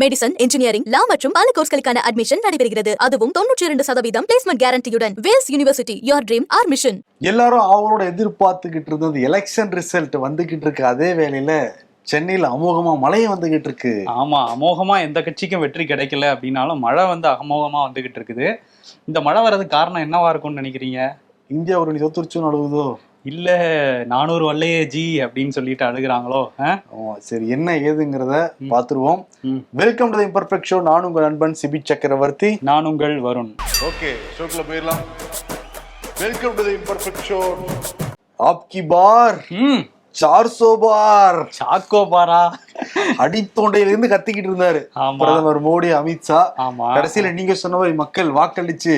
Medicine engineering லா மற்றும் பல கோர்ஸ்களுக்கான admission நடைபெறுகிறது. அதுவும் தொண்ணூற்றி இரண்டு சதவீதம் placement கேரண்டியுடன் Vels university your dream our mission எல்லாரும் அவரோட எதிர்பார்த்துக்கிட்டு இருந்தது எலெக்ஷன் ரிசல்ட் வந்துகிட்டு இருக்கு. அதே வேளையில சென்னையில அமோகமா மழையும் வந்துகிட்டு இருக்கு. ஆமா அமோகமா எந்த கட்சிக்கும் வெற்றி கிடைக்கல அப்படின்னாலும் மழை வந்து அமோகமா வந்துகிட்டு இருக்குது. இந்த மழை வர்றதுக்கு காரணம் என்னவா இருக்கும்னு நினைக்கிறீங்க? இந்தியா ஒரு சொத்துருச்சுன்னு அழுகுதோ? இல்ல நானூறு வல்லையே ஜி அப்படின்னு சொல்லிட்டு அழுகுறாங்களோ? சரி என்ன ஏதுங்கிறத பாத்துருவோம் ம். Welcome to the imperfect show நான் உங்கள் நண்பன் சிபி சக்கரவர்த்தி. நான் உங்கள் வருண். ஓகே ஷோக்குள்ள போயிடலாம். Welcome to the imperfect show ஆப்கி பார் ம் சார்சோ பார் சாக்கோ பாரா அடித்தொண்டையில இருந்து கத்திக்கிட்டு இருந்தாரு. பிரதமர் மோடி அமித்ஷா கடைசியில நீங்க சொன்ன மாதிரி மக்கள் வாக்களிச்சு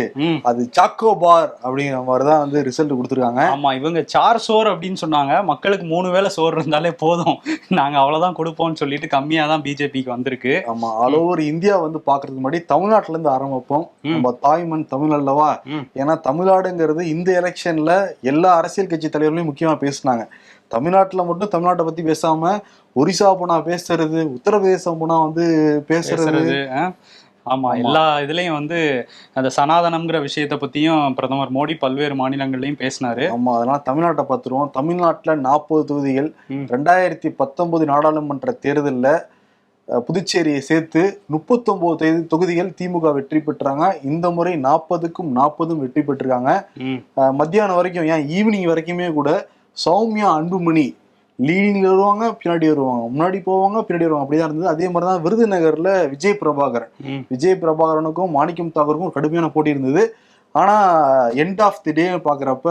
அது சாக்கோ பார் அப்படிங்கிற மாதிரி தான் வந்து ரிசல்ட் கொடுத்துருக்காங்க. ஆமா இவங்க சார் சோறு அப்படின்னு சொன்னாங்க. மக்களுக்கு மூணு வேளை சோறு இருந்தாலே போதும். நாங்க அவ்வளவுதான் கொடுப்போம்னு சொல்லிட்டு கம்மியா தான் பிஜேபிக்கு வந்திருக்கு. ஆமா ஆல் ஓவர் இந்தியா வந்து பாக்குறதுக்கு முன்னாடி தமிழ்நாட்டுல இருந்து ஆரம்பிப்போம். நம்ம தாய்மண் தமிழ் அல்லவா. ஏன்னா தமிழ்நாடுங்கிறது இந்த எலெக்ஷன்ல எல்லா அரசியல் கட்சி தலைவர்களையும் முக்கியமா பேசுனாங்க. தமிழ்நாட்டுல மட்டும் தமிழ்நாட்டை பத்தி பேசாம ஒரிசா போனா பேசுறது உத்தரப்பிரதேசம் போனா வந்து பேசுறது? ஆமா எல்லா இதுலயும் வந்து அந்த சனாதனம்ங்கிற விஷயத்தை பத்தியும் பிரதமர் மோடி பல்வேறு மாநிலங்கள்லயும் பேசினாரு. ஆமா அதனால தமிழ்நாட்டை பார்த்துருவோம். தமிழ்நாட்டுல நாற்பது தொகுதிகள். ரெண்டாயிரத்தி பத்தொன்பது நாடாளுமன்ற தேர்தல்ல புதுச்சேரியை சேர்த்து முப்பத்தொன்பது தொகுதி தொகுதிகள் திமுக வெற்றி பெற்றாங்க. இந்த முறை நாற்பதுக்கும் நாற்பதும் வெற்றி பெற்றிருக்காங்க. மத்தியானம் வரைக்கும் ஏன் ஈவினிங் வரைக்குமே கூட சௌமியா அன்புமணி லீடிங்ல வருவாங்க பின்னாடி வருவாங்க. முன்னாடி போவாங்க பின்னாடி வருவாங்க. அப்படிதான் இருந்தது. அதே மாதிரி தான் விருதுநகர்ல விஜய் பிரபாகரன். விஜய் பிரபாகரனுக்கும் மாணிக்கம் தாகருக்கும் ஒரு கடுமையான போட்டி இருந்தது. ஆனா எண்ட் ஆஃப் தி டே பாக்குறப்ப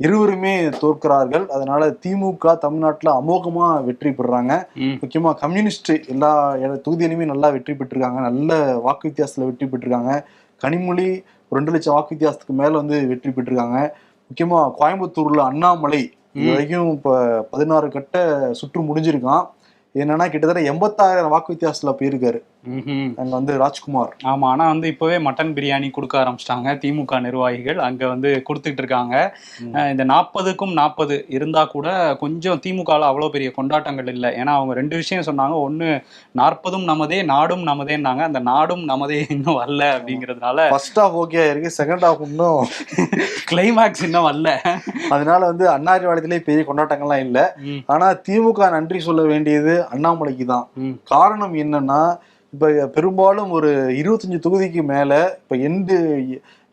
இருவருமே தோற்கிறார்கள். அதனால திமுக தமிழ்நாட்டுல அமோகமா வெற்றி பெறுறாங்க ம். முக்கியமா கம்யூனிஸ்ட் எல்லா தொகுதியிலுமே நல்லா வெற்றி பெற்றிருக்காங்க. நல்ல வாக்கு வித்தியாசத்துல வெற்றி பெற்றிருக்காங்க. கனிமொழி ரெண்டு லட்சம் வாக்கு வித்தியாசத்துக்கு மேல வந்து வெற்றி பெற்றிருக்காங்க. முக்கியமா கோயம்புத்தூர்ல அண்ணாமலை இது. வரைக்கும் இப்ப பதினாறு கட்ட சுற்று முடிஞ்சிருக்கான் என்னன்னா கிட்டத்தட்ட எண்பத்தாயிரம் வாக்கு வித்தியாசத்துல போயிருக்காரு. அங்க வந்து ராஜ்குமார். ஆமா ஆனா வந்து இப்பவே மட்டன் பிரியாணி கொடுக்க ஆரம்பிச்சிட்டாங்க. திமுக நிர்வாகிகள் அங்க வந்து கொடுத்துட்டு இருக்காங்க. இந்த நாற்பதுக்கும் நாற்பது இருந்தா கூட கொஞ்சம் திமுகல அவ்வளவு பெரிய கொண்டாட்டங்கள் இல்லை. ஏன்னா அவங்க ரெண்டு விஷயம் சொன்னாங்க. ஒண்ணு நாற்பதும் நமதே நாடும் நமதேன்னாங்க. அந்த நாடும் நமதே இன்னும் வரல அப்படிங்கிறதுனால ஃபர்ஸ்ட் ஹாஃப் ஓகே இருக்கு. செகண்ட் ஹாஃப் இன்னும் கிளைமேக்ஸ் இன்னும் வரல. அதனால வந்து அண்ணாரிவாளத்திலே பெரிய கொண்டாட்டங்கள்லாம் இல்ல. ஆனா திமுக நன்றி சொல்ல வேண்டியது அண்ணாமலைக்கு தான். காரணம் என்னன்னா இப்ப பெரும்பாலும் ஒரு இருபத்தஞ்சு தொகுதிக்கு மேல இப்ப எண்டு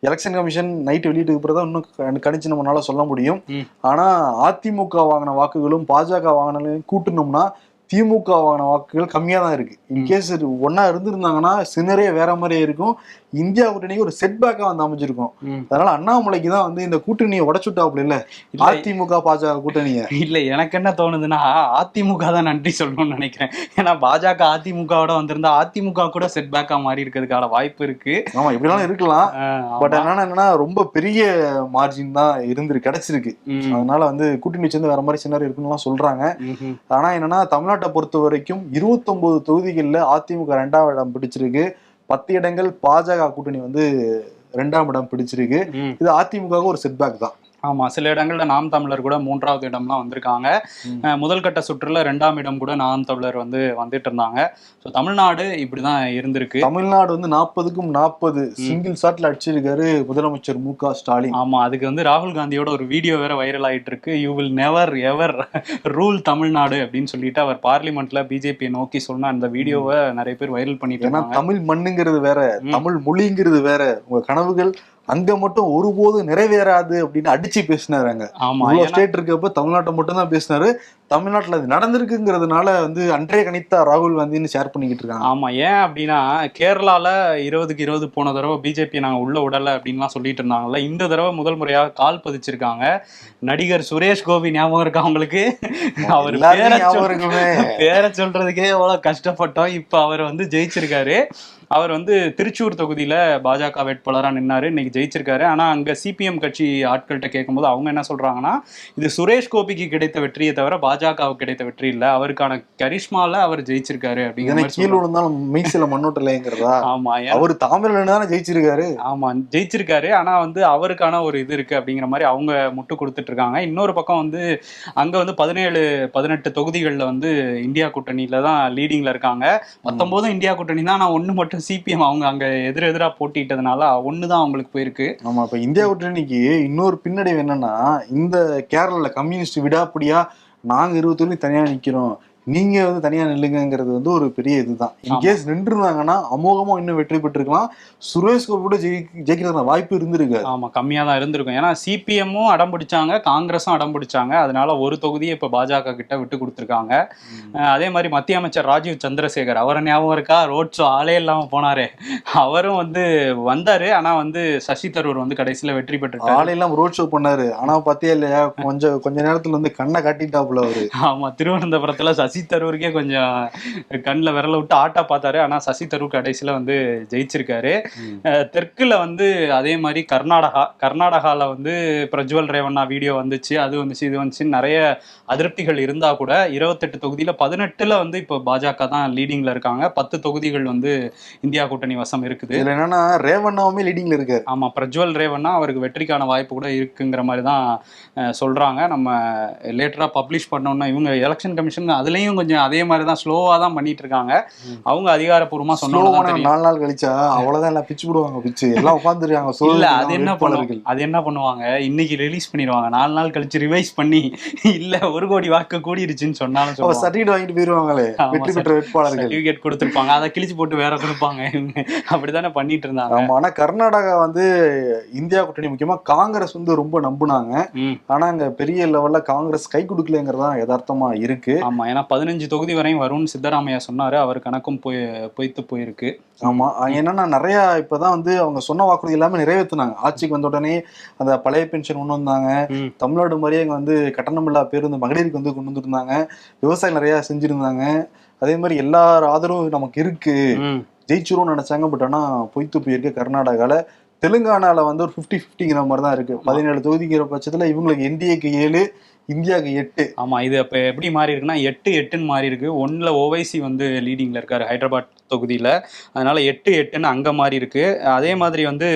எலெக்ஷன் கமிஷன் நைட் வெளியிட்டு பிறகு இன்னும் கணி- கணிச்சு நம்மளால சொல்ல முடியும். ம். ஆனா அதிமுக வாங்கின வாக்குகளும் பாஜக வாங்கின கூட்டணும்னா திமுக வாங்கின வாக்குகள் கம்மியா தான் இருக்கு இன்கேஸ் ஒன்னா இருந்திருந்தாங்கன்னா சினரே வேற மாதிரியே இருக்கும். இந்தியா கூட்டணிக்கு ஒரு செட்பேக்கா வந்து அமைஞ்சிருக்கும். அதனால அண்ணாமலைக்கு தான் வந்து இந்த கூட்டணியை உடச்சுட்டாப்ல இல்ல? இல்ல. அதிமுக பாஜக கூட்டணியை. இல்ல எனக்கு என்ன தோணுதுன்னா அதிமுக தான் நன்றி சொல்லணும்னு நினைக்கிறேன். ஏன்னா பாஜக அதிமுகவோட வந்திருந்தா அதிமுக கூட செட்பேக்கா மாறி இருக்கிறதுக்கான வாய்ப்பு இருக்கு. ஆமா எப்படினாலும் இருக்கலாம். பட் ஆமா. என்னன்னா ரொம்ப பெரிய மார்ஜின் தான் இருந்திருக்கு கிடைச்சிருக்கு. அதனால வந்து கூட்டணி வச்சிருந்து வேற மாதிரி சின்ன இருக்குன்னு சொல்றாங்க. ஆனா என்னன்னா தமிழ்நாட்டை பொறுத்த வரைக்கும் 29 தொகுதிகள்ல அதிமுக ரெண்டாம் இடம் பிடிச்சிருக்கு. பத்து இடங்கள் பாஜக கூட்டணி வந்து ரெண்டாம் இடம் பிடிச்சிருக்கு. இது அதிமுக ஒரு செட்பேக் தான் ஆமா சில இடங்கள்ல நாம் தமிழர் கூட மூன்றாவது இடம்லாம் வந்திருக்காங்க. முதல் கட்ட சுற்றுல ரெண்டாம் இடம் கூட நாம் தமிழர் வந்து வந்துட்டு இருந்தாங்க. ஸோ தமிழ்நாடு இப்படிதான் இருந்திருக்கு. தமிழ்நாடு வந்து நாற்பதுக்கும் நாற்பது சிங்கிள் ஷாட்ல அடிச்சிருக்காரு முதலமைச்சர் மு க ஸ்டாலின். ஆமா அதுக்கு வந்து ராகுல் காந்தியோட ஒரு வீடியோ வேற வைரல் ஆயிட்டு இருக்கு you will never ever rule Tamil Nadu அப்படின்னு சொல்லிட்டு அவர் பார்லிமெண்ட்ல பிஜேபியை நோக்கி சொன்ன அந்த வீடியோவை நிறைய பேர் வைரல் பண்ணிட்டு தமிழ் மண்ணுங்கிறது வேற. தமிழ் மொழிங்கிறது வேற. உங்க கனவுகள் அங்க மட்டும் ஒருபோதும் நிறைவேறாது அப்படின்னு அடிச்சு பேசினாரு அங்க. ஸ்டேட் இருக்கப்ப தமிழ்நாட்டை மட்டும் தான் பேசினாரு. தமிழ்நாட்டுல அது நடந்திருக்குங்கிறதுனால வந்து அன்றே கணித்தா ராகுல் காந்தின்னு ஷேர் பண்ணிக்கிட்டு இருக்காங்க. ஆமா ஏன் அப்படின்னா கேரளால இருபதுக்கு இருபது போன தடவை பிஜேபி நாங்க உள்ள விடல அப்படின்லாம் சொல்லிட்டு இருந்தாங்கல்ல இந்த தடவை முதல் முறையாக கால் பதிச்சிருக்காங்க. நடிகர் சுரேஷ் கோபி ஞாபகம் இருக்கா உங்களுக்கு? அவர் பேரை சொல்றதுக்கே எவ்வளவு கஷ்டப்பட்டோம். இப்ப அவர் வந்து ஜெயிச்சிருக்காரு. அவர் வந்து திருச்சூர் தொகுதியில பாஜக வேட்பாளரா நின்னாரு. இன்னைக்கு ஜெயிச்சிருக்காரு. ஆனா அங்க சிபிஎம் கட்சி ஆட்கள்கிட்ட கேட்கும்போது அவங்க என்ன சொல்றாங்கன்னா இது சுரேஷ் கோபிக்கு கிடைத்த வெற்றியை தவிர பாஜக பாஜகவுக்கு கிடைத்த வெற்றி இல்ல. அவருக்கான கரிஷ்மால அவர் ஜெயிச்சிருக்காரு அப்படிங்கிற கீழ். விழுந்தாலும் மீசில மண்ணோட்டலைங்கிறதா ஆமா அவரு தாமிரல தானே ஜெயிச்சிருக்காரு? ஆமா ஜெயிச்சிருக்காரு. ஆனா வந்து அவருக்கான ஒரு இது இருக்கு அப்படிங்கிற மாதிரி அவங்க முட்டு கொடுத்துட்டு இருக்காங்க. இன்னொரு பக்கம் வந்து அங்க வந்து பதினேழு பதினெட்டு தொகுதிகள்ல வந்து இந்தியா கூட்டணியில தான் லீடிங்ல இருக்காங்க. பத்தொன்பதும் இந்தியா கூட்டணி தான். ஆனா ஒண்ணு மட்டும் சிபிஎம் அவங்க அங்க எதிர் எதிரா போட்டிட்டதுனால தான் அவங்களுக்கு போயிருக்கு. ஆமா இப்ப இந்தியா கூட்டணிக்கு இன்னொரு பின்னடைவு என்னன்னா இந்த கேரளால கம்யூனிஸ்ட் விடாப்பிடியா நாங்கள் இருபது தொழில் தனியாக நிற்கிறோம் நீங்க வந்து தனியா நில்லுங்கிறது வந்து ஒரு பெரிய இதுதான். இன்கேஸ் நின்று இருந்தாங்கன்னா அமோகமா இன்னும் வெற்றி பெற்றிருக்கலாம். சுரேஷ் கோபி கூட ஜெயி- ஜெயிக்கிறதுக்கான வாய்ப்பு இருந்திருக்கு ஆமா கம்மியா தான் இருந்திருக்கும். ஏன்னா சிபிஎம்மும் அடம் பிடிச்சாங்க காங்கிரஸும் அடம் பிடிச்சாங்க. அதனால ஒரு தொகுதியை இப்ப பாஜக கிட்ட விட்டு கொடுத்துருக்காங்க. அதே மாதிரி மத்திய அமைச்சர் ராஜீவ் சந்திரசேகர் அவரை ஞாபகம் இருக்கா? ரோட் ஷோ ஆளே இல்லாம போனாரு. அவரும் வந்து வந்தாரு. ஆனா வந்து சசி தரூர் வந்து கடைசியில வெற்றி பெற்றுட்டாரு. ஆளையெல்லாம் ரோட் ஷோ பண்ணாரு. ஆனா பாத்தியா இல்லையா? கொஞ்சம் கொஞ்ச நேரத்துல வந்து கண்ணை காட்டிட்டாப்புல அவரு. ஆமா திருவனந்தபுரத்துல சசி தரூருக்கே கொஞ்சம் கண்ணில் விரல விட்டு ஆட்டா பார்த்தாரு. ஆனா சசி தரூர் கடைசியில வந்து ஜெயிச்சிருக்காரு. தெற்குல வந்து அதே மாதிரி கர்நாடகா கர்நாடகால வந்து பிரஜ்வல் ரேவண்ணா வீடியோ வந்துச்சு. அது வந்துச்சு இது வந்துச்சு நிறைய அதிருப்திகள் இருந்தா கூட இருபத்தெட்டு தொகுதியில பதினெட்டுல வந்து இப்போ பாஜக தான் லீடிங்ல இருக்காங்க. பத்து தொகுதிகள் வந்து இந்தியா கூட்டணி வசம் இருக்குது. இதுல என்னன்னா ரேவண்ணாவுமே லீடிங்ல இருக்காரு. ஆமா பிரஜ்வல் ரேவண்ணா அவருக்கு வெற்றிக்கான வாய்ப்பு கூட இருக்குங்கிற மாதிரி தான் அஹ், சொல்றாங்க. நம்ம லேட்டரா பப்ளிஷ் பண்ணோம்னா இவங்க எலெக்ஷன் கமிஷன் அதுலயும் கொஞ்சம் அதே மாதிரி தான் ஸ்லோவா தான் பண்ணிட்டு இருக்காங்க அவங்க அதிகாரப்பூர்வமா தெரியும். நாலு நாள் கழிச்சா அவ்வளவுதான் எல்லாம் பிச்சு போடுவாங்க பிச்சு. எல்லாம் உட்காந்துருக்காங்க இல்ல அது என்ன பண்ணுவாங்க அது என்ன பண்ணுவாங்க? இன்னைக்கு ரிலீஸ் பண்ணிடுவாங்க. நாலு நாள் கழிச்சு ரிவைஸ் பண்ணி இல்ல ஒரு கோடி வாக்கு கூடிருச்சுன்னு சொன்னாலும் சர்டிபிகேட் வாங்கிட்டு போயிருவாங்களே? வெற்றி பெற்ற வேட்பாளர்கள். சர்டிபிகேட் கொடுத்துருப்பாங்க. அதை கிழிச்சு போட்டு வேற கொடுப்பாங்க. இவங்க அப்படித்தானே பண்ணிட்டு இருந்தாங்க. ஆனா கர்நாடகா வந்து இந்தியா கூட்டணி முக்கியமா காங்கிரஸ் வந்து ரொம்ப நம்புனாங்க. ஆனா அங்க பெரிய லெவல்ல காங்கிரஸ் கை கொடுக்கலங்கிறதா யதார்த்தமா இருக்கு. ஆமா ஏன்னா பதினஞ்சு தொகுதி வரையும் வரும்னு சித்தராமையா சொன்னாரு. அவர் கணக்கும் போய் பொய்த்து போயிருக்கு. ஆமா. என்னன்னா நிறைய இப்பதான் வந்து அவங்க சொன்ன வாக்குறுதி எல்லாமே நிறைவேத்துனாங்க. ஆட்சிக்கு வந்த உடனே அந்த பழைய பென்ஷன் கொண்டு வந்தாங்க. தமிழ்நாடு மாதிரியே அங்க வந்து கட்டணமில்லா பேருந்து மகளிருக்கு வந்து கொண்டு வந்திருந்தாங்க. விவசாயம் நிறைய செஞ்சிருந்தாங்க. அதே மாதிரி எல்லார் ஆதரவும் நமக்கு இருக்கு. ஜெயிச்சிரும்னு நினைச்சாங்க. பட் ஆனா பொய்த்து போயிருக்கு கர்நாடகால. தெலுங்கானால வந்து ஒரு ஃபிஃப்டி ஃபிஃப்டிங்கிற மாதிரி தான் இருக்கு. பதினேழு தொகுதிங்கிற பட்சத்துல இவங்களுக்கு என்டிஏக்கு ஏழு இந்தியாவுக்கு எட்டு. ஆமா இது அப்ப எப்படி மாறி இருக்குன்னா எட்டு எட்டுன்னு மாறி இருக்கு. ஒன்னுல ஓவைசி வந்து லீடிங்ல இருக்காரு ஹைதராபாத் தொகுதியில. அதனால எட்டு எட்டுன்னு அங்க மாறி இருக்கு. அதே மாதிரி வந்து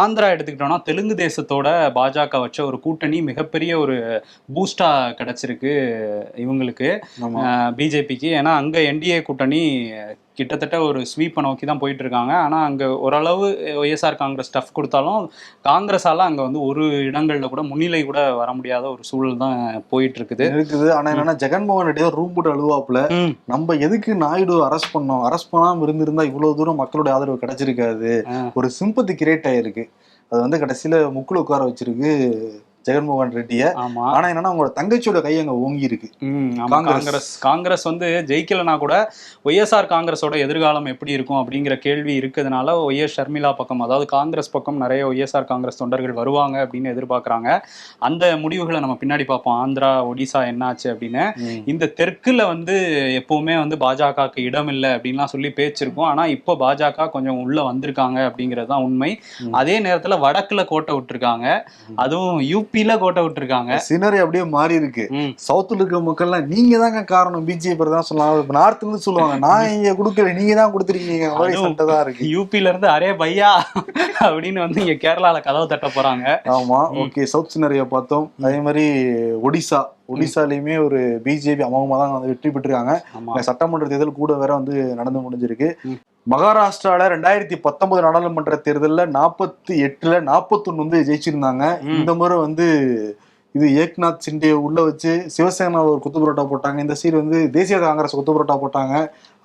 ஆந்திரா எடுத்துக்கிட்டோம்னா தெலுங்கு தேசத்தோட பாஜக வச்ச ஒரு கூட்டணி மிகப்பெரிய ஒரு பூஸ்டா கிடைச்சிருக்கு இவங்களுக்கு. பிஜேபிக்கு ஏன்னா அங்க என்டிஏ கூட்டணி கிட்டத்தட்ட ஒரு ஸ்வீப்பை நோக்கி தான் போயிட்டு இருக்காங்க ஆனா அங்க ஓரளவு ஒய்எஸ்ஆர் காங்கிரஸ் டஃப் கொடுத்தாலும் காங்கிரஸால அங்க வந்து ஒரு இடங்கள்ல கூட முன்னிலை கூட வர முடியாத ஒரு சூழல் தான் போயிட்டு இருக்குது. இருக்குது ஆனா என்னன்னா ஜெகன்மோகன் ரெட்டி ரூம் போட்டு அழுவாப்புல. நம்ம எதுக்கு நாயுடு அரெஸ்ட் பண்ணோம்? அரெஸ்ட் பண்ணாம இருந்திருந்தா இவ்வளவு தூரம் மக்களோட ஆதரவு கிடைச்சிருக்காது. ஒரு சிம்பத்தி கிரியேட் ஆயிருக்கு. அது வந்து கடைசியில முக்குல உட்கார வச்சிருக்கு ஜெகன்மோகன் ரெட்டிய. ஆமா. ஆனா என்னன்னா அவங்களோட தங்கச்சியோட கை அங்க ஓங்கி இருக்கு. காங்கிரஸ். காங்கிரஸ். வந்து ஜெயிக்கலனா கூட ஒய்எஸ்ஆர் காங்கிரஸோட எதிர்காலம் எப்படி இருக்கும் அப்படிங்கிற கேள்வி இருக்கிறதுனால ஒய்எஸ் ஷர்மிளா பக்கம் அதாவது காங்கிரஸ் பக்கம் நிறைய ஒய்எஸ்ஆர் காங்கிரஸ் தொண்டர்கள் வருவாங்க அப்படின்னு எதிர்பார்க்கறாங்க. அந்த முடிவுகளை நம்ம பின்னாடி பார்ப்போம். ஆந்திரா ஒடிசா என்னாச்சு அப்படின்னு. இந்த தெற்குல வந்து எப்பவுமே வந்து பாஜகவுக்கு இடம் இல்லை அப்படின்லாம் சொல்லி பேச்சு இருக்கும் ஆனா இப்போ பாஜக கொஞ்சம் உள்ள வந்திருக்காங்க அப்படிங்கிறது தான் உண்மை. அதே நேரத்துல வடக்குல கோட்டை விட்டுருக்காங்க. அதுவும் யூபில கோட்டை விட்டுருக்காங்க. சினரி அப்படியே மாறி இருக்கு. சவுத்துல இருக்க மக்கள்லாம் நீங்க தாங்க காரணம் பிஜேபி தான் சொல்லலாம். நார்த்ல இருந்து சொல்லுவாங்க. நான் இங்க கொடுக்கல. நீங்க தான் கொடுத்துருக்கீங்க தான் இருக்கு. யூபில இருந்து அரே பையா அப்படின்னு வந்து இங்க கேரளால கதவு தட்ட போறாங்க. ஆமா ஓகே சவுத் சினரியா பார்த்தோம். அதே மாதிரி ஒடிசா ஒடிசாலையுமே ஒரு பிஜேபி அமோகமா தான் வந்து வெற்றி பெற்றிருக்காங்க. சட்டமன்ற தேர்தல் கூட வேற வந்து நடந்து முடிஞ்சிருக்கு. ம். மகாராஷ்டிரால ரெண்டாயிரத்தி பத்தொன்பது நாடாளுமன்ற தேர்தல்ல நாற்பத்தி எட்டுல நாற்பத்தொன்னு வந்து ஜெயிச்சிருந்தாங்க. இந்த முறை வந்து இது ஏக்நாத் சிண்டே உள்ள வச்சு சிவசேனா ஒரு குத்து புரோட்டா போட்டாங்க இந்த சீர் வந்து தேசிய காங்கிரஸ் குத்து புரோட்டா போட்டாங்க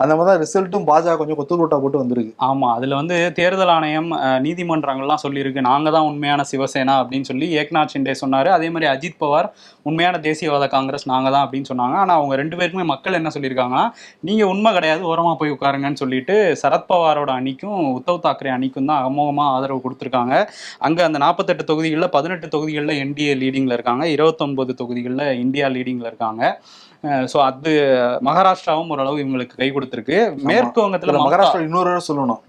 அந்த மாதிரி தான் ரிசல்ட்டும் பாஜக கொஞ்சம் குத்து போட்டு வந்திருக்கு. ஆமா அதுல வந்து தேர்தல் ஆணையம் நீதிமன்றங்கள்லாம் சொல்லியிருக்கு. நாங்க தான் உண்மையான சிவசேனா அப்படின்னு சொல்லி ஏக்நாத் ஷிண்டே சொன்னாரு. அதே மாதிரி அஜித் பவார் உண்மையான தேசியவாத காங்கிரஸ் நாங்க தான் அப்படின்னு சொன்னாங்க. ஆனா அவங்க ரெண்டு பேருக்குமே மக்கள் என்ன சொல்லியிருக்காங்கன்னா நீங்க உண்மை கிடையாது ஓரமா போய் உட்காருங்கன்னு சொல்லிட்டு சரத்பவாரோட அணிக்கும் உத்தவ் தாக்கரே அணிக்கும் தான் அமோகமா ஆதரவு கொடுத்துருக்காங்க. அங்க அந்த நாற்பத்தெட்டு தொகுதிகளில் பதினெட்டு தொகுதிகளில் என்டிஏ லீடிங்ல இருக்காங்க. இருபத்தொன்பது தொகுதிகளில் இந்தியா லீடிங்ல இருக்காங்க. ஸோ அது மகாராஷ்டிராவும் ஓரளவு இவங்களுக்கு கை கொடுத்துருக்கு. மேற்கு வங்கத்துல மகாராஷ்டிரா இன்னொரு சொல்லணும்.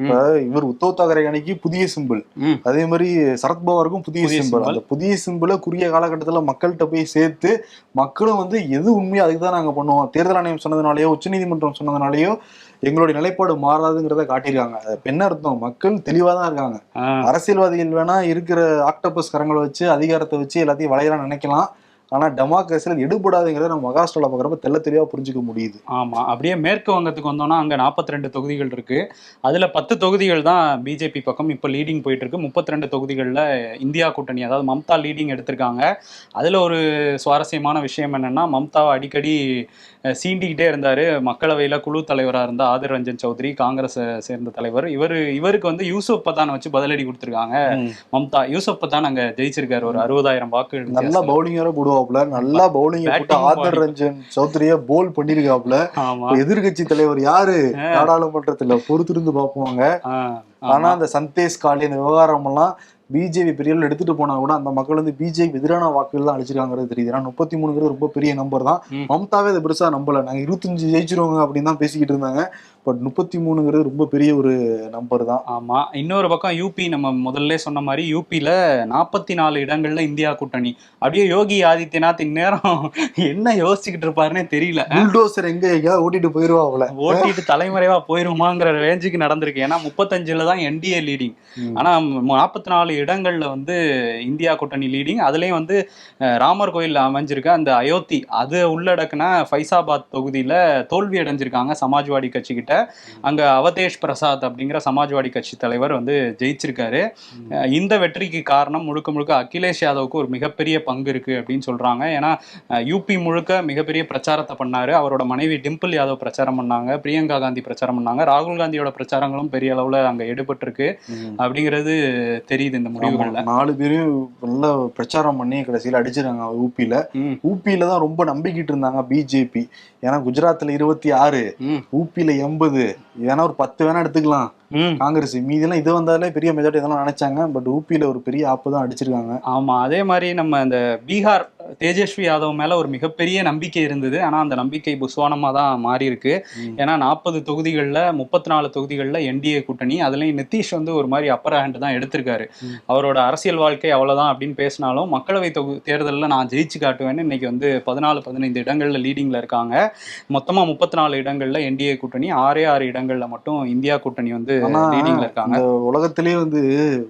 இவர் உத்தவ் தாக்கரே அணிக்கு புதிய சிம்பிள். அதே மாதிரி சரத்பவாருக்கும் புதிய புதிய சிம்பிள். அந்த புதிய சிம்பிளை குறுகிய காலகட்டத்துல மக்கள்கிட்ட போய் சேர்த்து மக்களும் வந்து எது உண்மையோ அதுக்கு தான் நாங்க பண்ணுவோம். தேர்தல் ஆணையம் சொன்னதுனாலயோ உச்சநீதிமன்றம் சொன்னதுனாலயோ எங்களுடைய நிலைப்பாடு மாறாதுங்கிறத காட்டியிருக்காங்க. என்ன அர்த்தம்? மக்கள் தெளிவா தான் இருக்காங்க. அரசியல்வாதிகள் வேணா இருக்கிற ஆக்டோபஸ் கரங்களை வச்சு அதிகாரத்தை வச்சு எல்லாத்தையும் வளையலாம் நினைக்கலாம். ஆனா டெமோக்ரஸியில் எடுபடாதுங்கிறத நம்ம மகாராஷ்டிரால பாக்குறப்ப தெள்ள தெளிவா புரிஞ்சுக்க முடியுது. ஆமா. அப்படியே மேற்கு வங்கத்துக்கு வந்தோம்னா அங்க 42 ரெண்டு தொகுதிகள் இருக்கு. அதுல பத்து தொகுதிகள் தான் பிஜேபி பக்கம் இப்போ லீடிங் போயிட்டு இருக்கு 32 ரெண்டு தொகுதிகளில் இந்தியா கூட்டணி அதாவது மம்தா லீடிங் எடுத்திருக்காங்க. அதுல ஒரு சுவாரஸ்யமான விஷயம் என்னன்னா மம்தாவை அடிக்கடி சீண்டிக்கிட்டே இருந்தாரு. மக்களவையில குழு தலைவரா இருந்த ஆதிர் ரஞ்சன் சௌத்ரி காங்கிரஸ் சேர்ந்த தலைவர். இவர் இவருக்கு வந்து யூசுப் பத்தான் வச்சு பதிலடி கொடுத்திருக்காங்க. மம்தா யூசுப் பத்தான் அங்க ஜெயிச்சிருக்காரு. ஒரு அறுபதாயிரம் வாக்குகள் நல்லா வித்தியாசத்துல. பவுலிங் வேற போடுவாப்ல நல்லா பவுலிங் போட்டு ஆதர். ரஞ்சன் சௌத்ரிய போல் பண்ணிருக்காப்ல எதிர்க்கட்சி தலைவர் யாரு? நாடாளுமன்றத்துல பொறுத்திருந்து பார்ப்போங்க ஆ, ஆனா. அந்த சந்தேஷ் காலி அந்த விவகாரம் எல்லாம் பிஜேபி பெரிய அளவுல எடுத்துட்டு போனா கூட அந்த மக்கள் வந்து பிஜேபி எதிரான வாக்குகள் தான் அழிச்சிருக்காங்கிறது தெரியுது. ஏன்னா முப்பத்தி மூணுங்கிறது ரொம்ப பெரிய நம்பர் தான். மம்தாவே அதை பெருசா நம்பல. நாங்க இருபத்தஞ்சு ஜெயிச்சிருவோங்க அப்படின்னு தான் பேசிக்கிட்டு இருந்தாங்க. பட் முப்பத்தி மூணுங்கிறது ரொம்ப பெரிய ஒரு நம்பர் தான். ஆமா. இன்னொரு பக்கம் யூபி நம்ம முதல்ல சொன்ன மாதிரி யூபில நாற்பத்தி நாலு இடங்கள்ல இந்தியா கூட்டணி. அப்படியே யோகி ஆதித்யநாத் இந்நேரம் என்ன யோசிச்சுக்கிட்டு இருப்பாருன்னே தெரியல. புல்டோசர் எங்க எங்கேயாவது ஓட்டிட்டு போயிருவாப்ல ஓட்டிட்டு தலைமறைவா போயிருமாங்கிற ரேஞ்சுக்கு நடந்திருக்கு. ஏன்னா முப்பத்தஞ்சுல தான் என்டிஏ லீடிங் ஆனா நாற்பத்தி நாலு இடங்கள்ல வந்து இந்தியா கூட்டணி லீடிங் அதுலயும் வந்து ராமர் கோயில் அமைஞ்சிருக்க அந்த அயோத்தி அது உள்ளடக்குன ஃபைசாபாத் தொகுதியில தோல்வி அடைஞ்சிருக்காங்க சமாஜ்வாடி கட்சி கிட்ட அங்க அவதேஷ் பிரசாத் அப்படிங்கிற சமாஜ்வாடி கட்சி தலைவர் வந்து ஜெயிச்சிருக்காரு. இந்த வெற்றிக்கு காரணம் முழுக்க முழுக்க அகிலேஷ் யாதவுக்கு ஒரு மிகப்பெரிய பங்கு இருக்கு அப்படின்னு சொல்றாங்க. ஏன்னா யூபி முழுக்க மிகப்பெரிய பிரச்சாரத்தை பண்ணாரு. அவரோட மனைவி டிம்பிள் யாதவ் பிரச்சாரம் பண்ணாங்க. பிரியங்கா காந்தி பிரச்சாரம் பண்ணாங்க. ராகுல் காந்தியோட பிரச்சாரங்களும் பெரிய அளவுல அங்க எடுபட்டிருக்கு அப்படிங்கிறது தெரியுது இந்த முடிவுகள்ல. நாலு பேரும் நல்லா பிரச்சாரம் பண்ணி கடைசியில அடிச்சிருக்காங்க ஊபியில ஊபியில தான் ரொம்ப நம்பிக்கிட்டு இருந்தாங்க பிஜேபி. ஏன்னா குஜராத்ல இருபத்தி ஆறு ஊபியில எண்பது ஏன்னா ஒரு பத்து வேணா எடுத்துக்கலாம். காங்கிரஸ். மீதியெல்லாம் இது வந்தாலே பெரிய மெஜாரிட்டி இதெல்லாம் நினைச்சாங்க. பட் ஊபியில ஒரு பெரிய ஆப்பு தான் அடிச்சிருக்காங்க. ஆமா அதே மாதிரி நம்ம இந்த பீகார் தேஜஸ்வி யாதவ் மேல ஒரு மிகப்பெரிய நம்பிக்கை இருந்தது. ஆனா அந்த நம்பிக்கை புஸ்வானமா தான் மாறி இருக்கு ஏன்னா நாற்பது தொகுதிகளில் முப்பத்தி நாலு தொகுதிகளில் என்டிஏ கூட்டணி அதுலயும் நிதிஷ் வந்து ஒரு மாதிரி அப்பர் ஹேண்ட் தான் எடுத்திருக்காரு. அவரோட அரசியல் வாழ்க்கை அவ்வளவுதான் அப்படின்னு பேசினாலும் மக்களவை தொகு தேர்தலில் நான் ஜெயிச்சு காட்டுவேன்னு இன்னைக்கு வந்து பதினாலு பதினைந்து இடங்கள்ல லீடிங்ல இருக்காங்க. மொத்தமா முப்பத்தி நாலு இடங்கள்ல என்டிஏ கூட்டணி ஆறே ஆறு இடங்கள்ல மட்டும் இந்தியா கூட்டணி வந்து இந்த உலகத்திலேயே வந்து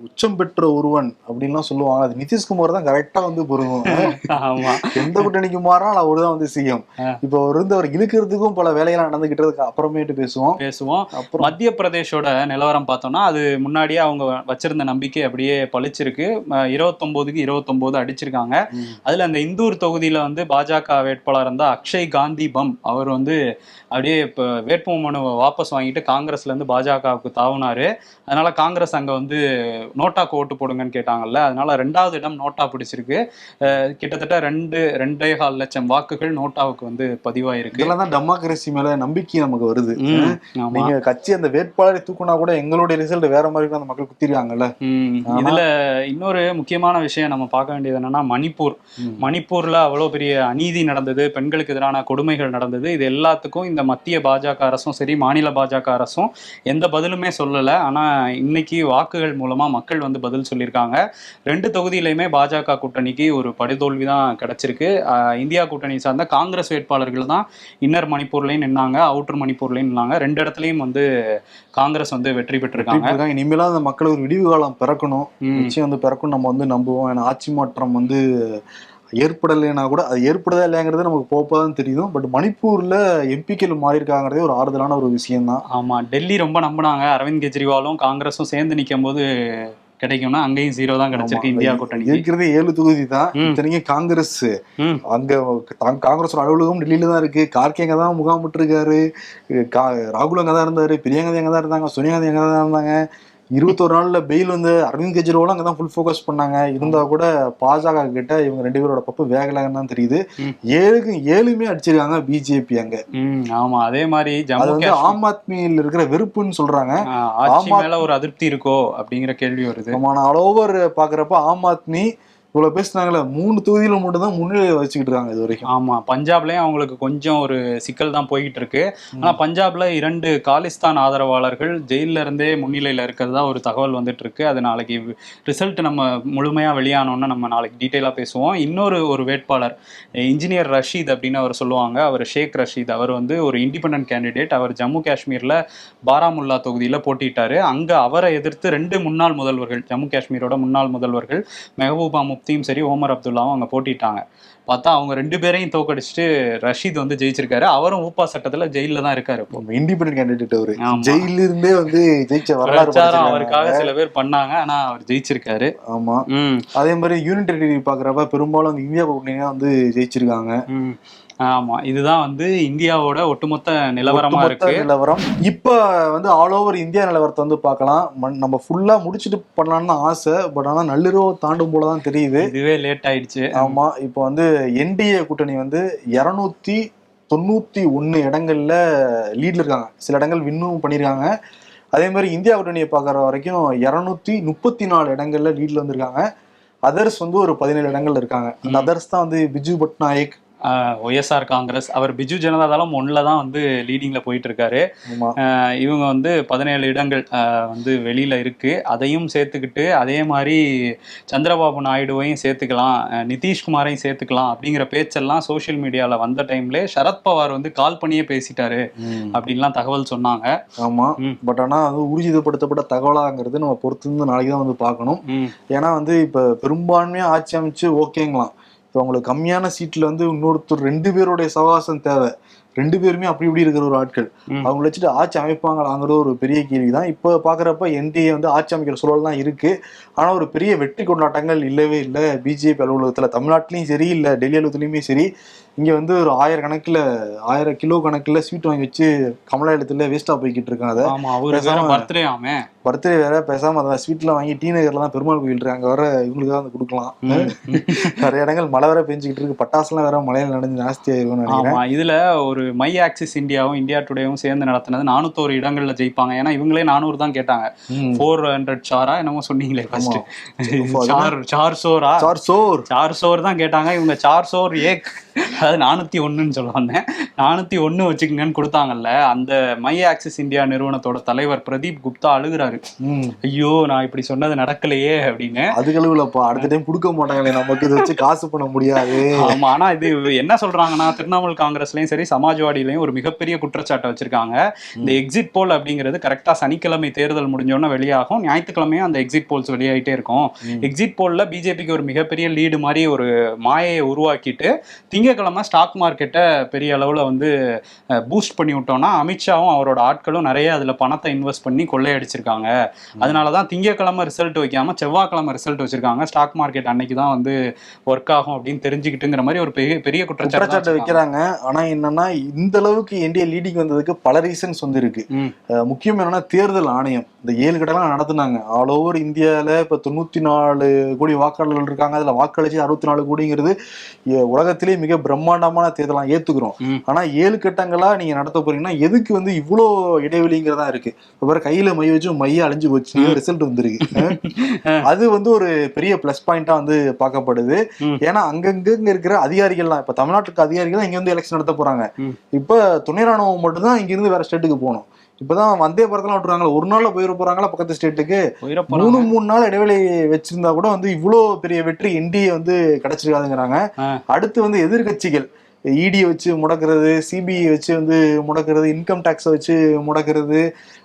உச்சம் பெற்ற ஒருவன் அப்படின்லாம் சொல்லுவாங்க. அது நிதிஷ்குமார் தான் கரெக்டா வந்து பொருந்தும். ஆமா. எந்த கூட்டணிக்கு மாறினா அவர் தான் வந்து சிஎம். இப்போ அவர் வந்து அவர் இழுக்கிறதுக்கும் பல வேலையெல்லாம் நடந்துகிட்டதுக்கு அப்புறமேட்டு பேசுவோம். பேசுவோம். அப்புறம் மத்திய பிரதேஷோட நிலவரம் பார்த்தோம்னா அது முன்னாடியே அவங்க வச்சிருந்த நம்பிக்கை அப்படியே பளிச்சிருக்கு. அஹ் இருபத்தொன்பதுக்கு இருபத்தொன்பது அடிச்சிருக்காங்க. அதுல அந்த இந்தூர் தொகுதியில வந்து பாஜக வேட்பாளர் இருந்தா அக்ஷய் காந்தி பம். அவர் வந்து அப்படியே இப்போ வேட்புமனுவை வாபஸ் வாங்கிட்டு காங்கிரஸ்ல இருந்து பாஜகவுக்கு தாவுனாரு. அதனால காங்கிரஸ் அங்க வந்து நோட்டாக்கு ஓட்டு போடுங்கன்னு கேட்டாங்கல்ல. அதனால ரெண்டாவது இடம் நோட்டா பிடிச்சிருக்கு. கிட்டத்தட்ட ரெண்டு ரெண்டே கால் லட்சம் வாக்குகள் நோட்டாவுக்கு வந்து பதிவாயிருக்கு. இதெல்லாம் தான் டெமோக்ரஸி மேல நம்பிக்கை நமக்கு வருது. நீங்க கட்சி அந்த வேட்பாளரை தூக்குனா கூட எங்களுடைய ரிசல்ட் வேற மாதிரி அந்த மக்கள் குத்திருக்காங்கல்ல இதுல இன்னொரு முக்கியமான விஷயம் நம்ம பார்க்க வேண்டியது என்னன்னா மணிப்பூர். மணிப்பூர்ல அவ்வளவு பெரிய அநீதி நடந்தது பெண்களுக்கு எதிரான கொடுமைகள் நடந்தது. இது எல்லாத்துக்கும் இந்த மத்திய பாஜக அரசும் சரி மாநில பாஜக அரசும் எந்த பதிலுமே சொல்லல. ஆனா இன்னைக்கு வாக்குகள் மூலமா மக்கள் வந்து பதில் சொல்லியிருக்காங்க. ரெண்டு தொகுதியிலையுமே பாஜக கூட்டணிக்கு ஒரு படுதோல்வி தான் கிடைச்சிருக்கு இந்தியா கூட்டணி சார்ந்த காங்கிரஸ் வேட்பாளர்கள் தான் இன்னர் மணிப்பூர்லயும் நின்னாங்க அவுட்டர் மணிப்பூர்லயும் நின்னாங்க. ரெண்டு இடத்துலயும் வந்து காங்கிரஸ் வந்து வெற்றி பெற்றிருக்காங்க. இனிமேலாம் அந்த மக்கள் ஒரு விடிவு காலம் பிறக்கணும். நிச்சயம் வந்து பிறக்கும் நம்ம வந்து நம்புவோம். ஏன்னா ஆட்சி மாற்றம் வந்து ஏற்படலைன்னா கூட அது ஏற்படுதா இல்லைங்கிறது நமக்கு போப்பதான் தெரியும் பட் மணிப்பூர்ல எம்பிக்கள் மாறி இருக்காங்கிறதே ஒரு ஆறுதலான ஒரு விஷயம் தான் ஆமா டெல்லி ரொம்ப நம்பினாங்க. அரவிந்த் கெஜ்ரிவாலும் காங்கிரஸும் சேர்ந்து நிக்கும் போது கிடைக்கும்னா அங்கேயும் ஜீரோ தான் கிடைச்சிருக்கு இந்தியா கூட்டணிக்கு. இருக்கிறதே ஏழு தொகுதி தான். இத்தனைக்கும் காங்கிரஸ். அங்க கா- காங்கிரஸோட அலுவலகம் டெல்லியில தான் இருக்கு. கார்கே அங்க தான் முகாமிட்டு இருக்காரு ராகுல் அங்க தான் இருந்தாரு. பிரியங்கா அங்க தான் இருந்தாங்க. சோனியா காந்தி அங்க தான் இருந்தாங்க. இருபத்தொரு நாள்ல பெயில் வந்து அரவிந்த் கெஜ்ரிவாலும் அங்க தான் ஃபுல் ஃபோக்கஸ் பண்ணாங்க. இருந்தா கூட பாஜக கிட்ட இவங்க ரெண்டு பேரோட பப்பு வேகலன்னு தான் தெரியுது. ம். ஏழுக்கு ஏழுமே அடிச்சிருக்காங்க பிஜேபி அங்க. ஆமா. அதே மாதிரி அது வந்து ஆம் ஆத்மியில் இருக்கிற வெறுப்புன்னு சொல்றாங்க. ஆமா. மேல ஒரு அதிருப்தி இருக்கோ அப்படிங்கிற கேள்வி வருது. நம்ம ஆல் ஓவர் பாக்குறப்ப ஆம் ஆத்மி இவ்வளவு பேசுனாங்களே மூணு தொகுதியில மட்டும் தான் முன்னிலை வச்சுக்கிட்டு இருக்காங்க இது வரைக்கும். ஆமா பஞ்சாப்லயும் அவங்களுக்கு கொஞ்சம் ஒரு சிக்கல் தான் போய்கிட்டு இருக்கு. ஆனா பஞ்சாப்ல இரண்டு காலிஸ்தான் ஆதரவாளர்கள் ஜெயில்ல இருந்தே முன்னிலையில இருக்கிறதா ஒரு தகவல் வந்துட்டு இருக்கு. அது நாளைக்கு ரிசல்ட் நம்ம முழுமையா வெளியானோன்னு நம்ம நாளைக்கு டீட்டெயிலா பேசுவோம். இன்னொரு ஒரு வேட்பாளர் இன்ஜினியர் ரஷீத் அப்படின்னு அவர் சொல்லுவாங்க. அவர் ஷேக் ரஷீத். அவர் வந்து ஒரு இண்டிபெண்டன்ட் கேண்டிடேட் அவர் ஜம்மு காஷ்மீர்ல பாராமுல்லா தொகுதியில போட்டிட்டாரு அங்க அவரை எதிர்த்து ரெண்டு முன்னாள் முதல்வர்கள் ஜம்மு காஷ்மீரோட முன்னாள் முதல்வர்கள் மெஹபூபா முப்தியும் சரி ஓமர் அப்துல்லாவும் அங்க போட்டிட்டாங்க. பார்த்தா அவங்க ரெண்டு பேரையும் தோக்கடிச்சிட்டு ரஷீத் வந்து ஜெயிச்சிருக்காரு. அவரும் ஊப்பா சட்டத்துல ஜெயில தான் இருக்காரு இப்போ. இண்டிபெண்டன்ட் கேண்டிடேட் அவரு. ஜெயில இருந்தே வந்து ஜெயிச்ச வரலாறு. அவருக்காக சில பேர் பண்ணாங்க. ஆனா அவர் ஜெயிச்சிருக்காரு. ஆமா. அதே மாதிரி யூனிட் பாக்குறப்ப பெரும்பாலும் இந்தியா கூட்டணி வந்து ஜெயிச்சிருக்காங்க. ஆமா இதுதான் வந்து இந்தியாவோட ஒட்டுமொத்த நிலவரமா இருக்கு. நிலவரம். இப்ப வந்து ஆல் ஓவர் இந்தியா நிலவரத்தை வந்து பார்க்கலாம். நம்ம ஃபுல்லா முடிச்சுட்டு பண்ணலாம்னு ஆசை. பட் ஆனா நள்ளிரவு தாண்டும் போலதான் தெரியுது. இதுவே லேட் ஆயிடுச்சு. ஆமா இப்போ வந்து என்டிஏ கூட்டணி வந்து இருநூத்தி தொண்ணூத்தி ஒன்னு இடங்கள்ல லீட்ல இருக்காங்க. சில இடங்கள் வின்னும் பண்ணிருக்காங்க. அதே மாதிரி இந்தியா கூட்டணியை பார்க்குற வரைக்கும் இருநூத்தி முப்பத்தி நாலு இடங்கள்ல லீட்ல வந்திருக்காங்க. அதர்ஸ் வந்து ஒரு பதினேழு இடங்கள்ல இருக்காங்க. அந்த அதர்ஸ் தான் வந்து பிஜு பட்நாயக் ஒய்எஸ்ஆர் காங்கிரஸ் அவர் பிஜு ஜனதா தளம் ஒன்ல தான் வந்து லீடிங்ல போயிட்டு இருக்காரு ஆமா. ஆஹ் இவங்க வந்து பதினேழு இடங்கள் வந்து வெளியில இருக்கு. அதையும் சேர்த்துக்கிட்டு அதே மாதிரி சந்திரபாபு நாயுடுவையும் சேர்த்துக்கலாம் நிதிஷ்குமாரையும் சேர்த்துக்கலாம் அப்படிங்கிற பேச்செல்லாம் சோஷியல் மீடியால வந்த டைம்ல சரத்பவார் வந்து கால் பண்ணியே பேசிட்டாரு. அப்படின்லாம் தகவல் சொன்னாங்க. ஆமா. ம். பட் ஆனா அது ஊர்ஜிதப்படுத்தப்பட்ட தகவலாங்கிறது நம்ம பொறுத்து நாளைக்கு தான் வந்து பார்க்கணும். ஏன்னா வந்து இப்ப பெரும்பான்மையா ஆட்சி அமைச்சு ஓகேங்களாம். இப்போ உங்களுக்கு கம்மியான சீட்ல வந்து இன்னொருத்தர் ரெண்டு பேருடைய சவாசம் தேவை. ரெண்டு பேருமே அப்படி இப்படி இருக்கிற ஒரு ஆட்கள். ம். அவங்க வச்சுட்டு ஆட்சி அமைப்பாங்களாங்கிறது ஒரு பெரிய கேள்வி தான். இப்போ பாக்குறப்ப என்டிஏ வந்து ஆட்சி அமைக்கிற சூழல் தான் இருக்கு. ஆனா ஒரு பெரிய வெற்றி கொண்டாட்டங்கள் இல்லவே இல்லை. பிஜேபி அலுவலகத்துல தமிழ்நாட்டிலையும் சரி இல்ல டெல்லி அலுவலகத்துலயுமே சரி. இங்க வந்து ஒரு ஆயிரம் கணக்குல ஆயிரம் கிலோ கணக்குல ஸ்வீட் வாங்கி வச்சு கமலா இடத்துல வேஸ்டா போய்கிட்டு இருக்காங்க அதை. பர்த்டே ஆமே. பர்த்டே வேற பேசாம அந்த ஸ்வீட்லாம் வாங்கி டி நகர்ல தான் பெருமாள் கோயில் இருக்கு அங்க வர இவங்களுக்கு வந்து கொடுக்கலாம். நிறைய இடங்கள் மழை வேற பெஞ்சுக்கிட்டு இருக்கு. பட்டாசுலாம் வேற மழையில நனைஞ்சு ஜாஸ்தி ஆயிருக்கும்னு நினைக்கிறேன். இதுல ஒரு மை ஆக்சிஸ் இந்தியாவும் இந்தியா டுடேவும் சேர்ந்து நடத்தினது நானூத்தோரு இடங்கள்ல ஜெயிப்பாங்க. ஏன்னா இவங்களே நானூறு தான் கேட்டாங்க. ஃபோர் ஹண்ட்ரட் சாரா என்னமோ சொன்னீங்களே ஃபர்ஸ்ட். சார் சார் சோரா? சார் சோர். சார் சோர் தான் கேட்டாங்க. இவங்க சார் சோர் ஏக். அதாவது நானூத்தி ஒண்ணுன்னு சொல்ல வந்தேன். ஒண்ணு வச்சுக்கங்கன்னு கொடுத்தாங்கல்ல அந்த மை ஆக்சிஸ் இந்தியா நிறுவனத்தோட தலைவர் பிரதீப் குப்தா அழுகுறாரு. ஐயோ நான் இப்படி சொன்னது நடக்கலையே அப்படின்னு. அது கழுவுலப்பா அடுத்த டைம் கொடுக்க மாட்டாங்களே நமக்கு இதை வச்சு காசு பண்ண முடியாது. ஆமா ஆனா இது என்ன சொல்றாங்கன்னா திரிணாமுல் காங்கிரஸ்லயும் சரி சமாஜ்வாடியிலயும் ஒரு மிகப்பெரிய குற்றச்சாட்டை வச்சிருக்காங்க. இந்த எக்ஸிட் போல் அப்படிங்கிறது கரெக்டா சனிக்கிழமை தேர்தல் முடிஞ்சோடனே வெளியாகும். ஞாயிற்றுக்கிழமையும் அந்த எக்ஸிட் போல்ஸ் வெளியாயிட்டே இருக்கும். எக்ஸிட் போல்ல பிஜேபிக்கு ஒரு மிகப்பெரிய லீடு மாதிரி ஒரு மாயையை உருவாக்கிட்டு திங்கக்கிழமை ஸ்டாக் மார்க்கெட்டை பெரிய அளவுல வந்து பூஸ்ட் பண்ணி விட்டோம்னா அமித்ஷாவும் அவரோட ஆட்களும் நிறைய அதுல பணத்தை இன்வெஸ்ட் பண்ணி கொள்ளையடிச்சிருக்காங்க. அதனாலதான் திங்கக்கிழமை ரிசல்ட் வைக்காம செவ்வாய்க்கிழமை ரிசல்ட் வச்சிருக்காங்க. ஸ்டாக் மார்க்கெட் அன்னைக்கு தான் வந்து ஒர்க் ஆகும் அப்படின்னு தெரிஞ்சுக்கிட்டுங்கிற மாதிரி ஒரு பெரிய பெரிய குற்றச்சாட்டு தான். வைக்கிறாங்க. ஆனா என்னன்னா இந்த அளவுக்கு என்டிஏ லீடிங் வந்ததுக்கு பல ரீசன்ஸ் வந்து இருக்கு. முக்கியம் என்னன்னா தேர்தல் ஆணையம். இந்த ஏழு கட்டெல்லாம் நடத்துனாங்க. ஆல் ஓவர் இந்தியால இப்ப தொண்ணூத்தி நாலு கோடி வாக்காளர்கள் இருக்காங்க. அதுல வாக்களிச்சு அறுபத்தி நாலு கோடிங்கிறது உலகத்திலேயே மிக பிரம்மாண்டமான தேர்தலாம் ஏத்துக்கிறோம். ஆனா ஏழு கட்டங்களா நீங்க நடத்த போறீங்கன்னா எதுக்கு வந்து இவ்வளோ இடைவெளிங்கிறதா இருக்கு. இப்ப கையில மை வச்சு மைய அழிஞ்சு போச்சு. ரிசல்ட் வந்திருக்கு. அது வந்து ஒரு பெரிய பிளஸ் பாயிண்டா வந்து பார்க்கப்படுது. ஏன்னா அங்கங்க இருக்கிற அதிகாரிகள்லாம் இப்ப தமிழ்நாட்டுக்கு அதிகாரிகள் இங்க வந்து எலெக்ஷன் நடத்த போறாங்க. இப்ப துணை ராணுவம் மட்டும்தான் இங்க இருந்து வேற ஸ்டேட்டுக்கு போகணும். இப்பதான் வந்தே பாரத்லாம் விட்டுறாங்களா ஒரு நாள்ல போயிட போறாங்களா பக்கத்து ஸ்டேட்டுக்கு மூணு. மூணு நாள் இடைவெளி வச்சிருந்தா கூட வந்து இவ்வளோ பெரிய வெற்றி என்டிஏ வந்து கிடைச்சிருக்காதுங்கிறாங்க. அடுத்து வந்து எதிர்க்கட்சிகள் இடி வச்சு முடக்கிறது சிபிஐ வச்சு வந்து முடக்கிறது இன்கம் டேக்ஸை வச்சு முடக்கிறது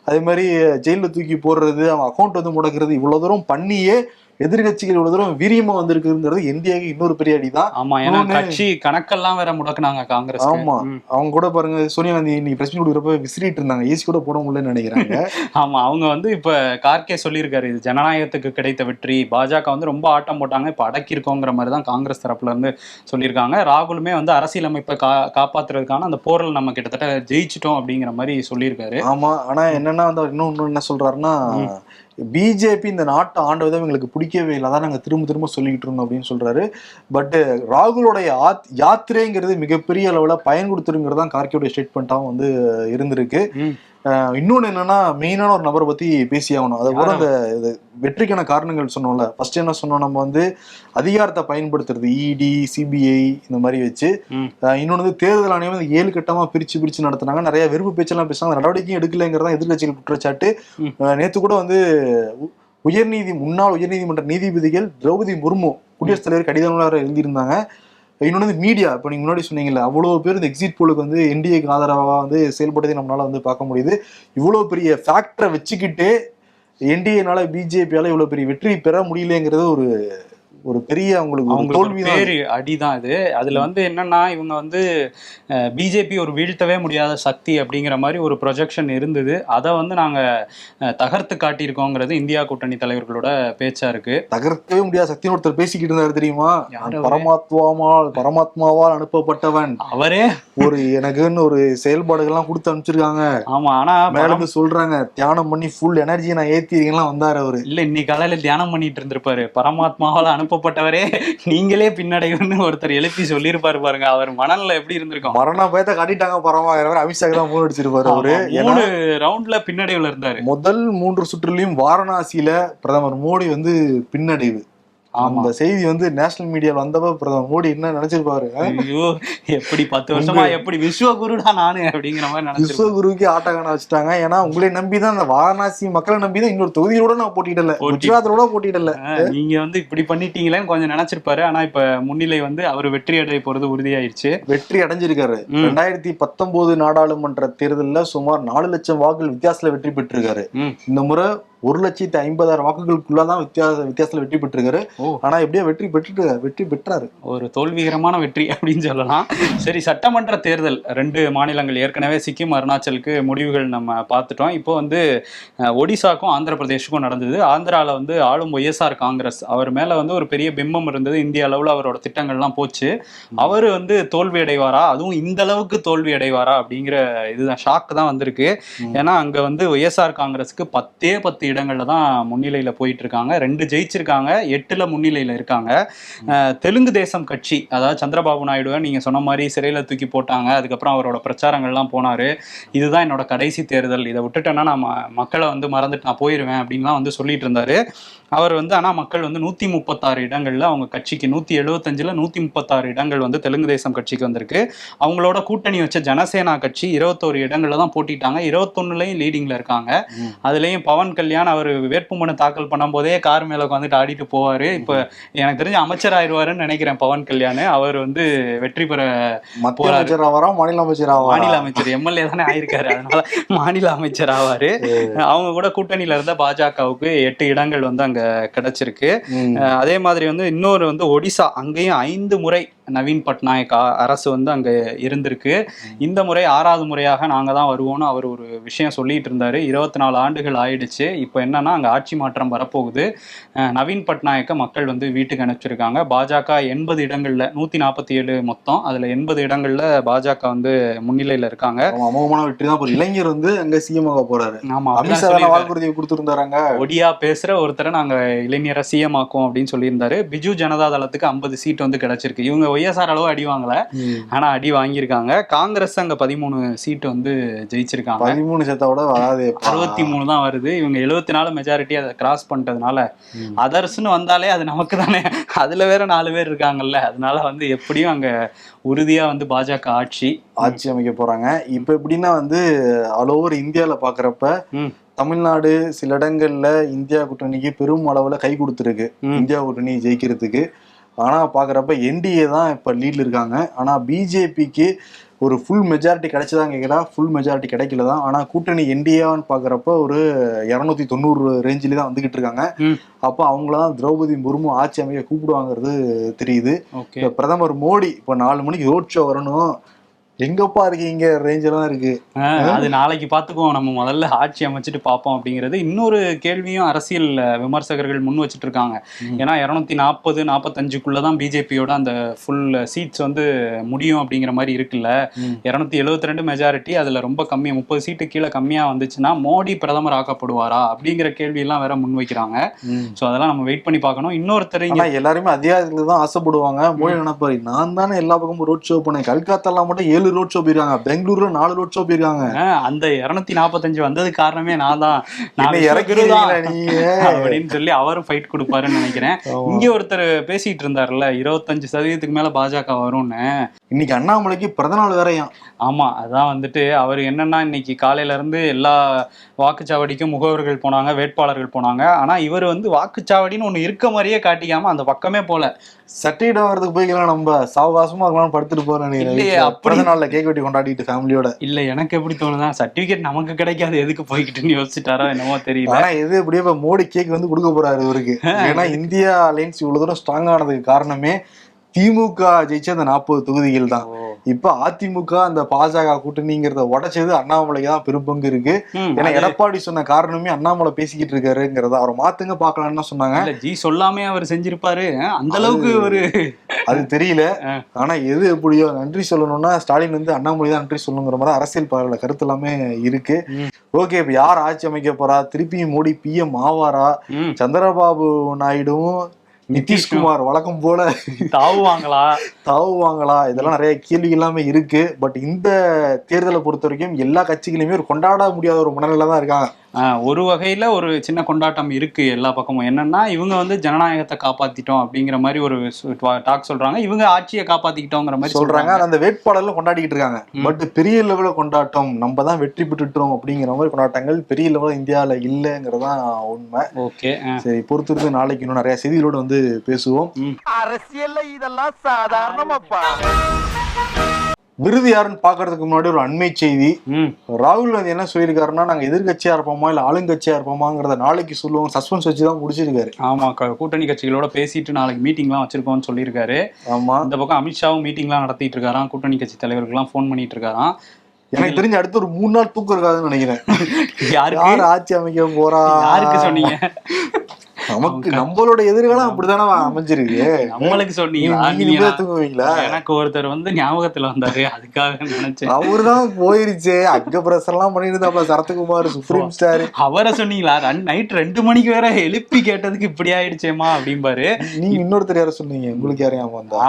அதே மாதிரி ஜெயிலில் தூக்கி போடுறது அவன் அக்கௌண்ட் வந்து முடக்கிறது இவ்வளவு தூரம் பண்ணியே எதிர்க்கட்சிகள் இவ்வளவு தூரம் வீரியமா வந்திருக்குங்கிறது இந்தியாவுக்கு இன்னொரு பெரிய அடிதான். ஆமா ஏன்னா கட்சி கணக்கெல்லாம் வேற முடக்குனாங்க காங்கிரஸ் ஆமா. அவங்க கூட பாருங்க சோனியா காந்தி இன்னைக்கு பிரச்சனை கொடுக்குறப்ப விசிறிட்டு இருந்தாங்க. ஏசி கூட போட முடியலன்னு நினைக்கிறாங்க. ஆமா அவங்க வந்து இப்ப கார்கே சொல்லியிருக்காரு இது ஜனநாயகத்துக்கு கிடைத்த வெற்றி. பாஜக வந்து ரொம்ப ஆட்டம் போட்டாங்க இப்ப அடக்கி இருக்கோங்கிற மாதிரி தான் காங்கிரஸ் தரப்புல இருந்து சொல்லியிருக்காங்க. ராகுலுமே வந்து அரசியலமைப்பை கா காப்பாத்துறதுக்கான அந்த போரில் நம்ம கிட்டத்தட்ட ஜெயிச்சிட்டோம் அப்படிங்கிற மாதிரி சொல்லியிருக்காரு. ஆமா ஆனா என்னன்னா வந்து இன்னும் என்ன சொல்றாருன்னா பிஜேபி இந்த நாட்டை ஆண்ட எங்களுக்கு பிடிக்கவே இல்லை. தான் நாங்கள் திரும்ப திரும்ப சொல்லிக்கிட்டு இருந்தோம் அப்படின்னு சொல்கிறாரு பட் ராகுலோடைய ஆத் யாத்திரைங்கிறது மிகப்பெரிய அளவில் பயன் கொடுத்துருங்கிறது தான் கார்கியோடைய ஸ்டேட்மெண்ட்டாகவும் வந்து இருந்திருக்கு. இன்னொன்னு என்னன்னா மெயினான ஒரு நபரை பத்தி பேசி ஆகணும். அது கூட அந்த வெற்றிக்கான காரணங்கள் சொன்னோம்ல. ஃபர்ஸ்ட் என்ன சொன்னோம்? நம்ம வந்து அதிகாரத்தை பயன்படுத்துறது இடி சிபிஐ இந்த மாதிரி வச்சு இன்னொன்னு வந்து தேர்தல் ஆணையம் வந்து ஏழு கட்டமா பிரிச்சு பிரிச்சு நடத்துனாங்க. நிறைய வெறுப்பு பேச்செல்லாம் பேசுனாங்க. நடவடிக்கையும் எடுக்கலைங்கிறதா எதிர்க்கட்சிகள் குற்றச்சாட்டு. நேத்து கூட வந்து உயர்நீதி முன்னாள் உயர்நீதிமன்ற நீதிபதிகள் திரௌபதி முர்மு குடியரசுத் தலைவர் கடிதங்களாக எழுதியிருந்தாங்க. இன்னொன்று வந்து மீடியா இப்போ நீங்கள் முன்னாடி சொன்னீங்கல்ல அவ்வளோ பேர் இந்த எக்ஸிட் போலுக்கு வந்து என்டிஏக்கு ஆதரவாக வந்து செயல்பட்டதை நம்மளால் வந்து பார்க்க முடியுது. இவ்வளோ பெரிய ஃபேக்டரை வச்சுக்கிட்டு என்டிஏனால பிஜேபியால் இவ்வளோ பெரிய வெற்றி பெற முடியலங்கிறது ஒரு ஒரு பெரிய அவங்களுக்கு அவங்களுக்கு தோல்வி பேரு அடிதான் இது. அதுல வந்து என்னன்னா இவங்க வந்து பிஜேபி ஒரு வீழ்த்தவே முடியாத சக்தி அப்படிங்கிற மாதிரி ஒரு ப்ரொஜெக்ஷன் இருந்தது. அதை வந்து நாங்க தகர்த்து காட்டியிருக்கோங்கிறது இந்தியா கூட்டணி தலைவர்களோட பேச்சா இருக்கு. தகர்க்கவே முடியாத சக்தின்னு ஒருத்தர் பேசிக்கிட்டு இருந்தாரு தெரியுமா? பரமாத்மாவால் பரமாத்மாவால் அனுப்பப்பட்டவன். அவரே? ஒரு எனக்குன்னு ஒரு செயல்பாடுகள்லாம் கொடுத்து அனுப்பிச்சிருக்காங்க. ஆமா ஆனா இருந்து சொல்றாங்க தியானம் பண்ணி ஃபுல் எனர்ஜியை நான் ஏத்திருக்கேன்லாம் வந்தாரு அவரு. இல்ல இன்னைக்கு காலையில தியானம் பண்ணிட்டு இருந்திருப்பாரு. பரமாத்மாவால அனுப்பப்பட்டவரே நீங்களே பின்னடைவுன்னு ஒருத்தர் எழுப்பி சொல்லியிருப்பாரு பாருங்க. அவர் மனநிலை எப்படி இருந்திருக்கும்? மரண பயத்தை காட்டிட்டாங்க பரமாகிறவர் அமித்ஷாக்கு தான் மூணு அடிச்சிருப்பாரு அவரு. மூணு ரவுண்ட்ல பின்னடைவுல இருந்தாரு. முதல் மூன்று சுற்றுலையும் வாரணாசியில பிரதமர் மோடி வந்து பின்னடைவு. அந்த செய்தி வந்து நேஷனல் மீடியால வந்தப்ப பிரதமர் மோடி என்ன நினைச்சிருப்பாரு? ஐயோ எப்படி பத்து வருஷமா எப்படி விஸ்வகுருடா நானு அப்படிங்கிற மாதிரி விஸ்வகுருவுக்கு ஆட்டக்கான வச்சுட்டாங்க. ஏன்னா உங்களை நம்பி தான் அந்த வாரணாசி மக்களை நம்பி தான் இன்னொரு தொகுதியோட நான் போட்டியிடல. போட்டி. குஜராத்தோட போட்டியிடல. ஆஹ், நீங்க வந்து இப்படி பண்ணிட்டீங்களேன்னு கொஞ்சம் நினைச்சிருப்பாரு. ஆனா இப்ப முன்னிலை வந்து அவர் வெற்றி அடைய போறது உறுதியாயிருச்சு. வெற்றி அடைஞ்சிருக்காரு. ரெண்டாயிரத்தி பத்தொன்பது நாடாளுமன்ற தேர்தல்ல சுமார் நாலு லட்சம் வாக்குகள் வித்தியாசத்துல வெற்றி பெற்றிருக்காரு. இந்த முறை ஒரு லட்சத்தி ஐம்பதாயிரம் வாக்குகளுக்குள்ளதான் வித்தியாச வித்தியாசத்துல வெற்றி பெற்றிருக்காரு. ஓ. ஆனா எப்படியோ வெற்றி பெற்றுட்டு வெற்றி பெற்றாரு. ஒரு தோல்விகரமான வெற்றி அப்படின்னு சொல்லலாம். சரி சட்டமன்ற தேர்தல் ரெண்டு மாநிலங்கள் ஏற்கனவே சிக்கிம் அருணாச்சலுக்கு முடிவுகள் நம்ம பார்த்துட்டோம். இப்போ வந்து ஒடிசாக்கும் ஆந்திர பிரதேஷுக்கும் நடந்தது. ஆந்திரால வந்து ஆளும் ஒய்எஸ்ஆர் காங்கிரஸ். அவர் மேல வந்து ஒரு பெரிய பிம்பம் இருந்தது. இந்திய அளவுல அவரோட திட்டங்கள்லாம் போச்சு. அவர் வந்து தோல்வி அடைவாரா? அதுவும் இந்த அளவுக்கு தோல்வி அடைவாரா? அப்படிங்கிற இதுதான் ஷாக் தான் வந்திருக்கு. ஏன்னா அங்க வந்து ஒய்எஸ்ஆர் காங்கிரஸுக்கு பத்தே பத்து இடங்கள்ல தான் முன்னிலையில போயிட்டு இருக்காங்க ரெண்டு ஜெயிச்சிருக்காங்க எட்டுல முன்னிலையில இருக்காங்க. தெலுங்கு தேசம் கட்சி அதாவது சந்திரபாபு நாயுடுவை நீங்க சொன்ன மாதிரி சிறையில தூக்கி போட்டாங்க. அதுக்கப்புறம் அவரோட பிரச்சாரங்கள்லாம் போனாரு. இதுதான் என்னோட கடைசி தேர்தல். இதை விட்டுட்டேன்னா நான் மக்களை வந்து மறந்துட்டு நான் போயிருவேன் அப்படின்லாம் வந்து சொல்லிட்டு இருந்தாரு. அவர் வந்து ஆனா மக்கள் வந்து நூத்தி முப்பத்தாறு இடங்கள்ல அவங்க கட்சிக்கு நூத்தி எழுபத்தஞ்சுல நூத்தி முப்பத்தாறு இடங்கள் வந்து தெலுங்கு தேசம் கட்சிக்கு வந்திருக்கு. அவங்களோட கூட்டணி வச்ச ஜனசேனா கட்சி இருபத்தோரு இடங்கள்ல தான் போட்டிட்டாங்க. இருபத்தொன்னுலயும் லீடிங்ல இருக்காங்க. அதுலயும் பவன் கல்யாண் அவர் வேட்புமனு தாக்கல் பண்ணும் போதே கார் மேல உட்காந்துட்டு ஆடிட்டு போவாரு. இப்ப எனக்கு தெரிஞ்ச அமைச்சர் ஆயிடுவாருன்னு நினைக்கிறேன் பவன் கல்யாண். அவர் வந்து வெற்றி பெற மத்திய. அமைச்சர் ஆவாரா மாநில அமைச்சர் ஆவாரா? மாநில அமைச்சர் எம்எல்ஏ தானே ஆயிருக்காரு. அதனால மாநில அமைச்சர் ஆவாரு. அவங்க கூட கூட்டணியில இருந்த பாஜகவுக்கு எட்டு இடங்கள் வந்து அங்க கிடைச்சிருக்கு. அதே மாதிரி வந்து இன்னொரு வந்து ஒடிசா அங்கேயும் ஐந்து முறை நவீன் பட்நாயக் அரசு வந்து அங்க இருந்திருக்கு. இந்த முறை ஆறாவது முறையாக நாங்க தான் வருவோம்னு அவர் ஒரு விஷயம் சொல்லிட்டு இருந்தாரு. இருபத்தி நாலு ஆண்டுகள் ஆயிடுச்சு. இப்போ என்னன்னா அங்க ஆட்சி மாற்றம் வரப்போகுது. நவீன் பட்நாயக்க மக்கள் வந்து வீட்டுக்கு அனுப்பிச்சிருக்காங்க. பாஜக எண்பது இடங்கள்ல நூத்தி நாற்பத்தி ஏழு மொத்தம். அதுல எண்பது இடங்கள்ல பாஜக வந்து முன்னிலையில இருக்காங்க. அமோகமான வெற்றி தான் ஒரு இளைஞர் வந்து அங்க சிஎம் ஆக போறாரு. ஆமா அப்படிதான் அமித்ஷா. வாக்குறுதியை கொடுத்துருந்தாங்க ஒடியா பேசுற ஒருத்தரை நாங்க இளைஞரை சிஎம் ஆக்குவோம் அப்படின்னு சொல்லியிருந்தாரு. பிஜு ஜனதா தளத்துக்கு ஐம்பது சீட் வந்து கிடைச்சிருக்கு. இவங்க ஒய்எஸ்ஆர் அளவு அடி வாங்கல. ஆனா அடி வாங்கியிருக்காங்க. காங்கிரஸ் அங்க பதிமூணு சீட் வந்து ஜெயிச்சிருக்காங்க. பதிமூணு சத்தோட வராது அறுபத்தி மூணு தான் வருது. இவங்க எழுபத்தி நாலு மெஜாரிட்டி அதை கிராஸ் பண்ணிட்டதுனால. அதர்ஸ்னு வந்தாலே அது நமக்கு தானே அதுல வேற நாலு பேர் இருக்காங்கல்ல. அதனால வந்து எப்படியும் அங்க உறுதியா வந்து பாஜக ஆட்சி. ஆட்சி அமைக்க போறாங்க. இப்ப எப்படின்னா வந்து ஆல் ஓவர் இந்தியால பாக்குறப்ப. தமிழ்நாடு சில இடங்கள்ல இந்தியா கூட்டணிக்கு பெரும் அளவுல கை கொடுத்துருக்கு. இந்தியா கூட்டணி ஜெயிக்கிறதுக்கு. ஆனா பாக்குறப்ப என்டிஏ தான் இப்ப லீட்ல இருக்காங்க. ஆனா பிஜேபிக்கு ஒரு ஃபுல் மெஜாரிட்டி கிடைச்சதான் கேட்கறா ஃபுல் மெஜாரிட்டி கிடைக்கல தான். ஆனா கூட்டணி என்டிஏன்னு பாக்குறப்ப ஒரு இருநூத்தி தொண்ணூறு ரேஞ்சில தான் வந்துகிட்டு இருக்காங்க. அப்போ அவங்கள தான் திரௌபதி முர்மு ஆட்சி அமைக்க கூப்பிடுவாங்கிறது தெரியுது. பிரதமர் மோடி இப்ப நாலு மணிக்கு ரோட் ஷோ வரணும். எங்கப்பா இருக்கீங்க? ரேஞ்சில் தான் இருக்கு. அது நாளைக்கு பார்த்துக்குவோம் நம்ம முதல்ல ஆட்சி அமைச்சிட்டு பார்ப்போம் அப்படிங்கிறது. இன்னொரு கேள்வியும் அரசியல் விமர்சகர்கள் முன் வச்சுட்டு இருக்காங்க. ஏன்னா இரநூத்தி நாற்பது நாற்பத்தஞ்சுக்குள்ள தான் பிஜேபியோட அந்த ஃபுல் சீட்ஸ் வந்து முடியும் அப்படிங்கிற மாதிரி இருக்குல்ல. இரநூத்தி எழுபத்தி ரெண்டு மெஜாரிட்டி அதுல ரொம்ப கம்மி முப்பது சீட்டு கீழே கம்மியா வந்துச்சுன்னா மோடி பிரதமர் ஆக்கப்படுவாரா அப்படிங்கிற கேள்வி எல்லாம் வேற முன் வைக்கிறாங்க. ஸோ அதெல்லாம் நம்ம வெயிட் பண்ணி பார்க்கணும். இன்னொருத்தர் எல்லாருமே அதிகாரத்துல தான் ஆசைப்படுவாங்க. மோடி நினைப்பாரு நான் தானே எல்லா பக்கமும் ரோட் ஷோ பண்ணேன் கல்கத்தாலாம் மட்டும் ஏழு ரோட் ஷோ போயிருக்காங்க. பெங்களூர்ல நாலு ரோட் ஷோ போயிருக்காங்க. அந்த இருநூத்தி நாற்பத்தஞ்சு வந்ததுக்கு காரணமே நான் தான்? அப்படின்னு சொல்லி அவரும் ஃபைட் கொடுப்பாருன்னு நினைக்கிறேன். இங்க ஒருத்தர் பேசிட்டு இருந்தாருல்ல இருபத்தஞ்சு சதவீதத்துக்கு மேல பாஜக வரும்னு. இன்னைக்கு அண்ணாமலைக்கு பிறந்த நாள் வேறையாம் ஆமா அதான் வந்துட்டு அவர் என்னன்னா இன்னைக்கு காலையில இருந்து எல்லா வாக்குச்சாவடிக்கும் முகவர்கள் போனாங்க வேட்பாளர்கள் போனாங்க. ஆனா இவர் வந்து வாக்குச்சாவடின்னு ஒண்ணு இருக்க மாதிரியே காட்டிக்காம அந்த பக்கமே போல. சர்டிஃபிகேட் வாங்குறதுக்கு போய்க்கலாம் நம்ம. சாவகாசமா இருக்கலாம் படுத்துட்டு போறோம் இல்லையே, பிறந்த நாள்ல கேக் வெட்டி கொண்டாடிட்டு ஃபேமிலியோட இல்ல எனக்கு எப்படி தோணுதா சர்டிபிகேட் நமக்கு கிடைக்காது எதுக்கு போய்கிட்டுன்னு யோசிச்சுட்டாரோ என்னமோ தெரியல. ஆனா எது எப்படியே இப்ப மோடி கேக் வந்து கொடுக்க போறாரு இவருக்கு? ஏன்னா இந்தியா அலைன்ஸ் இவ்வளவு தூரம் ஸ்ட்ராங் ஆனதுக்கு காரணமே திமுக ஜெயிச்ச அந்த நாற்பது தொகுதிகள் தான் இப்ப அதிமுக அந்த பாஜக கூட்டணிங்கிறத உடைச்சது அண்ணாமலைக்கு தான் பெரும்பங்கு இருக்கு. ஏன்னா எடப்பாடி சொன்ன காரணமே அண்ணாமலை பேசிக்கிட்டு இருக்காருங்கிறத அவரை மாத்துங்க பாக்கலாம்னு சொன்னாங்க. ஜி சொல்லாமே அவர் செஞ்சிருப்பாரு. அந்த அளவுக்கு ஒரு அது தெரியல. ஆனா எது எப்படியோ நன்றி சொல்லணும்னா ஸ்டாலின் வந்து அண்ணாமலை தான் நன்றி சொல்லணுங்கிற மாதிரி அரசியல் பார்வையில கருத்து எல்லாமே இருக்கு. ஓகே இப்ப யார் ஆட்சி அமைக்க போறா? திருப்பியும் மோடி பிஎம் ஆவாரா? ம், சந்திரபாபு நாயுடுவும் நிதிஷ்குமார் வழக்கம் போல தாவுவாங்களா தாவுவாங்களா இதெல்லாம் நிறைய கேள்வி எல்லாமே இருக்கு. பட் இந்த தேர்தலை பொறுத்த வரைக்கும் எல்லா கட்சிகளுமே ஒரு கொண்டாட முடியாத ஒரு மனநிலை தான் இருக்காங்க. ஒரு வகையில ஒரு சின்ன கொண்டாட்டம் இருக்கு எல்லா பக்கமும். என்னன்னா இவங்க வந்து ஜனநாயகத்தை காப்பாத்திட்டோம் அப்படிங்கிற மாதிரி ஒரு டாக் சொல்றாங்க. இவங்க ஆட்சியை காப்பாத்திக்கிட்டோங்கிற மாதிரி ஆனா அந்த வேட்பாளர்லாம் கொண்டாடிக்கிட்டு இருக்காங்க. பட் பெரிய லெவல கொண்டாட்டம் நம்ம தான் வெற்றி பெற்றுட்டோம் அப்படிங்கிற மாதிரி கொண்டாட்டங்கள் பெரிய லெவலில் இந்தியால இல்லைங்கிறதான் உண்மை. ஓகே சரி பொறுத்திருந்து நாளைக்கு இன்னும் நிறைய செய்திகளோட வந்து பேசுவோம். அரசியல்ல இதெல்லாம் சாதாரணமாப்பா. விருது யாருன்னு பாக்குறதுக்கு முன்னாடி ஒரு அண்மை செய்தி. ராகுல் காந்தி என்ன சொல்லியிருக்காருன்னா நாங்க எதிர்க்கட்சியா இருப்போமா இல்ல ஆளுங்கட்சியா இருப்போமாங்கிறத நாளைக்கு சொல்லுவோம் சஸ்பென்ஸ் வச்சு தான் முடிச்சிருக்காரு. ஆமா கூட்டணி கட்சிகளோட பேசிட்டு நாளைக்கு மீட்டிங்லாம் வச்சிருக்கோம்னு சொல்லியிருக்காரு. ஆமா. இந்த பக்கம் அமித்ஷாவும் மீட்டிங்லாம் நடத்திட்டு இருக்காராம் கூட்டணி கட்சி தலைவர்களுக்கெல்லாம் ஃபோன் பண்ணிட்டு இருக்காராம். எனக்கு தெரிஞ்ச அடுத்து ஒரு மூணு நாள் தூக்கம் இருக்காதுன்னு நினைக்கிறேன். யார் ஆட்சி அமைக்க போறா? யாருக்கு சொன்னீங்க? நமக்கு நம்மளோட எதிர்காலம் அப்படித்தானே அமைஞ்சிருக்கு. நம்மளுக்கு நிம்மதியா தூங்குவீங்களா? எனக்கு ஒருத்தர் வந்து ஞாபகத்துல வந்தாரு அதுக்காக நினைச்சேன். அவருதான் போயிருச்சே. அங்க பிரசர் எல்லாம் பண்ணிட்டு இருந்தாப்ல சரத்குமார் சுப்ரீம் ஸ்டார் அவரை சொன்னீங்களா? நைட் ரெண்டு மணிக்கு வேற எழுப்பி கேட்டதுக்கு இப்படி ஆயிடுச்சேமா அப்படிம்பாரு. நீங்க இன்னொருத்தர் யார சொன்னீங்க? உங்களுக்கு யாரும் ஞாபகம் வந்தா?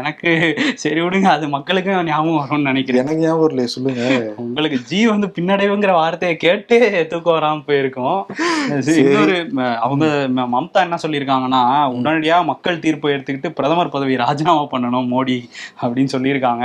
எனக்கு சரி விடுங்க அது மக்களுக்கும் ஞாபகம் வரும்னு நினைக்கிறேன். எனக்கு ஞாபகம் இல்லையே சொல்லுங்க. உங்களுக்கு ஜி வந்து பின்னடைவுங்கிற வார்த்தையை கேட்டு தூக்கம் வராம போயிருக்கும். இன்னொரு அவங்க மம்தா என்ன சொல்லியிருக்காங்கன்னா உடனடியா மக்கள் தீர்ப்பை எடுத்துக்கிட்டு பிரதமர் பதவி ராஜினாமா பண்ணணும் மோடி அப்படின்னு சொல்லியிருக்காங்க.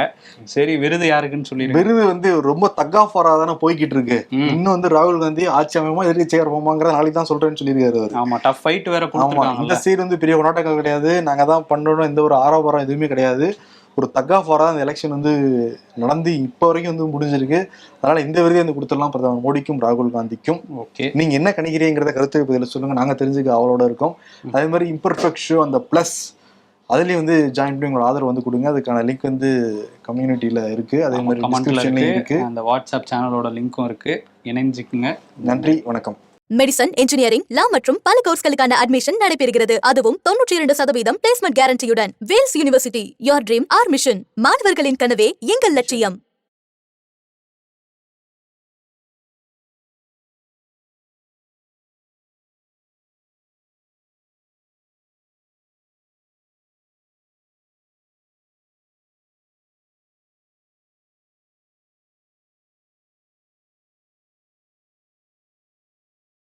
சரி விருது யாருக்குன்னு சொல்லியிருக்காங்க விருது வந்து ரொம்ப தக்காஃபாரா தானே போய்கிட்டு இருக்கு. இன்னும் வந்து ராகுல் காந்தி ஆட்சி அமைமா எதிர்க்கட்சியா இருப்போமாங்கிற நாளைக்கு தான் சொல்றேன்னு சொல்லியிருக்காரு ஆமா டஃப் ஃபைட் வேற ஆமா இந்த சைடு வந்து பெரிய கொண்டாட்டங்கள் கிடையாது. நாங்க தான் பண்ணணும் எந்த ஒரு ஆரோபரம் எதுவுமே கிடையாது. ஒரு தக்காஃபாரா அந்த எலெக்ஷன் வந்து நடந்து இப்போ வரைக்கும் வந்து முடிஞ்சிருக்கு. அதனால இந்த விருதை வந்து கொடுத்துடலாம் பிரதமர் மோடிக்கும் ராகுல் காந்திக்கும். ஓகே. நீங்க என்ன கணிக்கிறீங்கிறத கருத்து பதில சொல்லுங்க. நாங்க தெரிஞ்சுக்க அவளோட இருக்கோம். அதே மாதிரி இம்பர்ஃபெக்ட் ஷோ அந்த பிளஸ் அதுலயும் வந்து ஜாயின் பண்ணி உங்களோட ஆதரவு வந்து கொடுங்க. அதுக்கான லிங்க் வந்து கம்யூனிட்டியில இருக்கு. அதே மாதிரி டிஸ்கிரிப்ஷன்லயும் இருக்கு. இருக்கு. அந்த வாட்ஸ்அப் சேனலோட லிங்க்கும் இருக்கு. இணைஞ்சுக்குங்க. நன்றி வணக்கம். மெடிசன் இன்ஜினியரிங் லா மற்றும் பல கோர்ஸ்களுக்கான அட்மிஷன் நடைபெறுகிறது. அதுவும் தொன்னூற்றி இரண்டு சதவீதம் placement கேரண்டியுடன் Vels university your dream our mission மாணவர்களின் கனவே எங்கள் லட்சியம்.